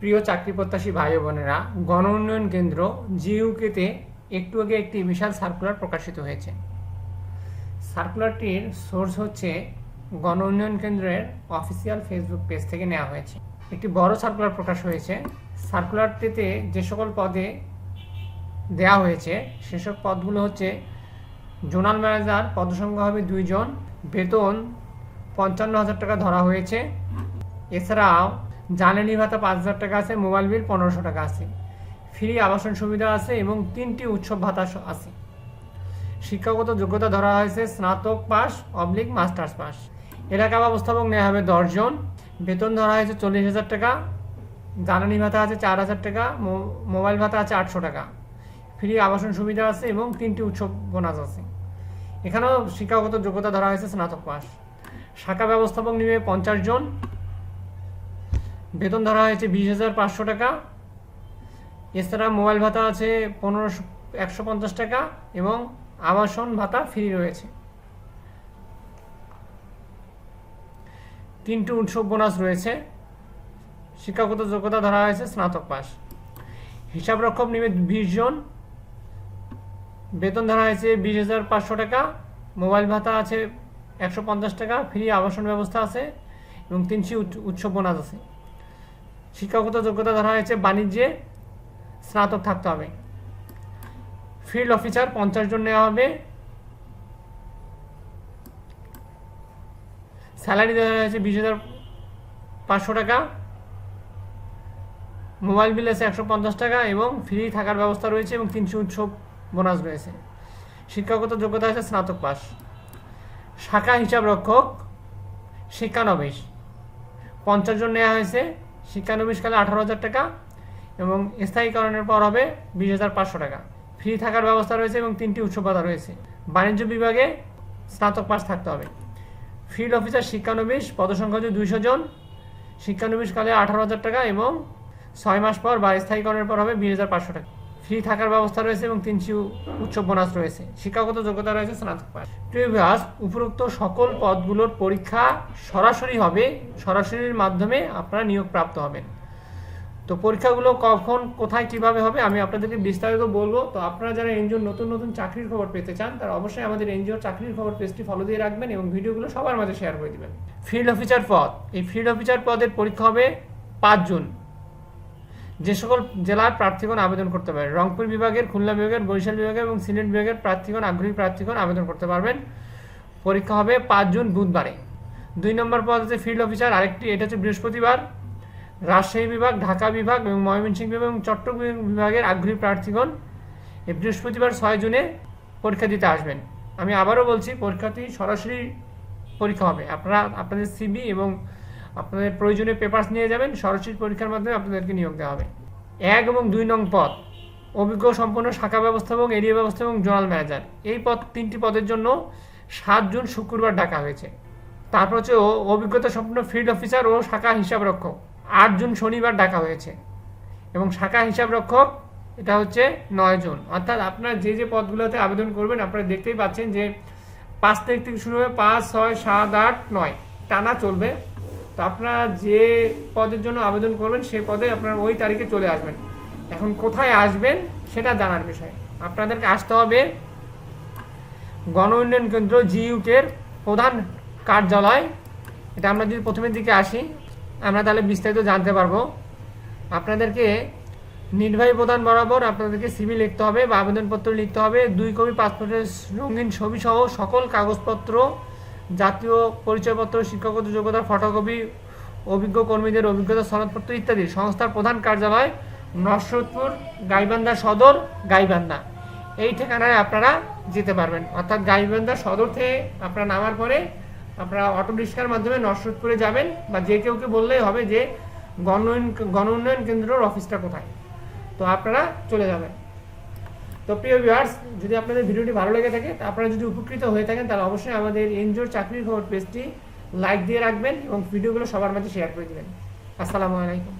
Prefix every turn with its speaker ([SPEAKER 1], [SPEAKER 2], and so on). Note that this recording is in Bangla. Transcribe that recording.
[SPEAKER 1] প্রিয় চাকরি প্রত্যাশী ভাই বোনেরা, গণ উন্নয়ন কেন্দ্র জিইউকেতে একটু আগে একটি বিশাল সার্কুলার প্রকাশিত হয়েছে। সার্কুলারটির সোর্স হচ্ছে গণ উন্নয়ন কেন্দ্রের অফিসিয়াল ফেসবুক পেজ থেকে নেওয়া হয়েছে। একটি বড় সার্কুলার প্রকাশ হয়েছে। সার্কুলারটিতে যে সকল পদে দেওয়া হয়েছে সেসব পদগুলো হচ্ছে জোনাল ম্যানেজার, পদসংখ্যা হবে দুইজন, বেতন পঞ্চান্ন হাজার টাকা ধরা হয়েছে। এছাড়াও জ্বালানি ভাতা পাঁচ হাজার টাকা আছে, মোবাইল বিল পনেরোশো টাকা আছে। ফ্রি আবাসন সুবিধা আছে এবং তিনটি উৎসব ভাতা আছে। শিক্ষাগত যোগ্যতা ধরা হয়েছে স্নাতক পাস, অবলিক মাস্টার্স পাস। এলাকা ব্যবস্থাপক নেওয়া হবে দশজন। বেতন ধরা হয়েছে চল্লিশ হাজার টাকা। জ্বালানি ভাতা আছে চার হাজার টাকা মোবাইল ভাতা আছে আটশো টাকা। ফ্রি আবাসন সুবিধা আছে এবং তিনটি উৎসব বোনাস আছে। এখানেও শিক্ষাগত যোগ্যতা ধরা হয়েছে স্নাতক পাস। শাখা ব্যবস্থাপক নিবে পঞ্চাশ জন। বেতন ধরা হয়েছে বিশ হাজার পাঁচশো টাকা। এছাড়া মোবাইল ভাতা আছে পনেরোশো, একশো পঞ্চাশ টাকা এবং আবাসন ভাতা ফ্রি রয়েছে। তিনটি উৎসব বোনাস রয়েছে। শিক্ষাগত যোগ্যতা ধরা হয়েছে স্নাতক পাস। হিসাব রক্ষক নিবে বিশ জন। বেতন ধরা হয়েছে বিশ হাজার পাঁচশো টাকা। মোবাইল ভাতা আছে একশো পঞ্চাশ টাকা। ফ্রি আবাসন ব্যবস্থা আছে এবং তিনটি উৎ- উৎসব বোনাস আছে। শিক্ষাগত যোগ্যতা ধরা হয়েছে, বাণিজ্যে স্নাতক থাকতে হবে। ফিল্ড অফিসার পঞ্চাশ জন নেওয়া হবে। স্যালারি দেওয়া হয়েছে বিশ হাজার পাঁচশো টাকা। মোবাইল বিল আছে একশো পঞ্চাশ টাকা এবং ফ্রি থাকার ব্যবস্থা রয়েছে এবং তিনশো উৎসব বোনাস রয়েছে। শিক্ষাগত যোগ্যতা আছে, স্নাতক পাস। শাখা হিসাব রক্ষক, শিক্ষানবিশ। পঞ্চাশ জন নেওয়া হয়েছে। শিক্ষানবিশকালে আঠারো হাজার টাকা এবং স্থায়ীকরণের পর হবে বিশ হাজার পাঁচশো টাকা। ফ্রি থাকার ব্যবস্থা রয়েছে এবং তিনটি উৎসপাতা রয়েছে। বাণিজ্য বিভাগে স্নাতক পাস থাকতে হবে। ফিল্ড অফিসার শিক্ষানবিশ পদসংখ্যা হচ্ছে দুইশো জন। শিক্ষানবিশকালে আঠারো হাজার টাকা এবং ছয় মাস পর বা স্থায়ীকরণের পর হবে বিশ হাজার পাঁচশো টাকা। ফ্রি থাকার ব্যবস্থা রয়েছে এবং তিনটি উচ্চ বোনাস রয়েছে। শিক্ষাগত যোগ্যতা রয়েছে, স্নাতক পাস প্রিভিয়াস উপরোক্ত সকল পদগুলোর পরীক্ষা সরাসরি হবে, সরাসরির মাধ্যমে আপনারা নিয়োগ প্রাপ্ত হবেন। তো পরীক্ষাগুলো কখন, কোথায়, কীভাবে হবে, আমি আপনাদেরকে বিস্তারিত বলব। তো আপনারা যারা এনজিওর নতুন নতুন চাকরির খবর পেতে চান, তারা অবশ্যই আমাদের এনজিওর চাকরির খবর পেজটি ফলো দিয়ে রাখবেন এবং ভিডিওগুলো সবার মাঝে শেয়ার করে দিবেন। ফিল্ড অফিসার পদ, এই ফিল্ড অফিসার পদের পরীক্ষা হবে পাঁচ জুন। যে সকল জেলার প্রার্থীগণ আবেদন করতে পারেন রংপুর বিভাগের, খুলনা বিভাগের, বরিশাল বিভাগের এবং সিলেট বিভাগের প্রার্থীগণ, আগ্রহী প্রার্থীগণ আবেদন করতে পারবেন। পরীক্ষা হবে পাঁচ জুন বুধবারে। দুই নম্বর পদ হচ্ছে ফিল্ড অফিসার। আরেকটি, এটা হচ্ছে বৃহস্পতিবার। রাজশাহী বিভাগ, ঢাকা বিভাগ এবং ময়মনসিংহ বিভাগ এবং চট্টগ্রাম বিভাগের আগ্রহী প্রার্থীগণ এই বৃহস্পতিবার ছয় জুনে পরীক্ষা দিতে আসবেন। আমি আবারও বলছি, পরীক্ষাটি সরাসরি পরীক্ষা হবে। আপনারা, আপনাদের সিবি এবং আপনাদের প্রয়োজনীয় পেপারস নিয়ে যাবেন সরাসরি পরীক্ষার মাধ্যমে আপনাদেরকে নিয়োগ দেওয়া হবে। এক এবং দুই নং পদ, অভিজ্ঞ, সম্পন্ন শাখা ব্যবস্থা এবং এরিয়া ব্যবস্থা এবং জোনাল ম্যানেজার। এই পদ, তিনটি পদের জন্য সাত জুন শুক্রবার ডাকা হয়েছে। তারপর হচ্ছে অভিজ্ঞতা সম্পন্ন ফিল্ড অফিসার ও শাখা হিসাব রক্ষক। আট জুন শনিবার ডাকা হয়েছে। এবং শাখা হিসাব রক্ষক, এটা হচ্ছে নয় জুন। অর্থাৎ আপনারা যে যে পদগুলোতে আবেদন করবেন, আপনারা দেখতেই পাচ্ছেন যে পাঁচ তারিখ থেকে শুরু হবে পাঁচ, ছয়, সাত, আট, নয় টানা চলবে। তো আপনারা যে পদের জন্য আবেদন করবেন, সেই পদে আপনারা ওই তারিখে চলে আসবেন। এখন কোথায় আসবেন সেটা জানার বিষয়। আপনাদেরকে আসতে হবে গণ উন্নয়ন কেন্দ্র জিইউটের প্রধান কার্যালয়। এটা আমরা যদি প্রথমের দিকে আসি, আমরা তাহলে বিস্তারিত জানতে পারব। আপনাদেরকে নির্বাহী প্রধান বরাবর আপনাদেরকে সিভি লিখতে হবে বা আবেদনপত্র লিখতে হবে, দুই কপি পাসপোর্টের রঙিন ছবি সহ সকল কাগজপত্র জাতীয় পরিচয়পত্র, শিক্ষাগত যোগ্যতার ফটোকপি, অভিজ্ঞ কর্মীদের অভিজ্ঞতা, সনদপত্র ইত্যাদি। সংস্থার প্রধান কার্যালয় নরসদপুর গাইবান্ধা সদর, গাইবান্ধা। এই ঠিকানায় আপনারা যেতে পারবেন। অর্থাৎ গাইবান্ধা সদর থেকে আপনারা নামার পরে আপনারা অটো রিক্সার মাধ্যমে নরসদপুরে যাবেন বা যে কেউকে বললেই হবে যে গণ গণ উন্নয়ন কেন্দ্রের অফিসটা কোথায়। তো আপনারা চলে যাবেন। তো প্রিয় ভিউয়ার্স যদি আপনাদের ভিডিওটি ভালো লেগে থাকে আপনারা যদি উপকৃত হয়ে থাকেন, তাহলে অবশ্যই আমাদের এনজিওর চাকরির খবর, পেজটি লাইক দিয়ে রাখবেন এবং ভিডিওগুলো সবার মাঝে শেয়ার করে দেবেন। আসসালামু আলাইকুম।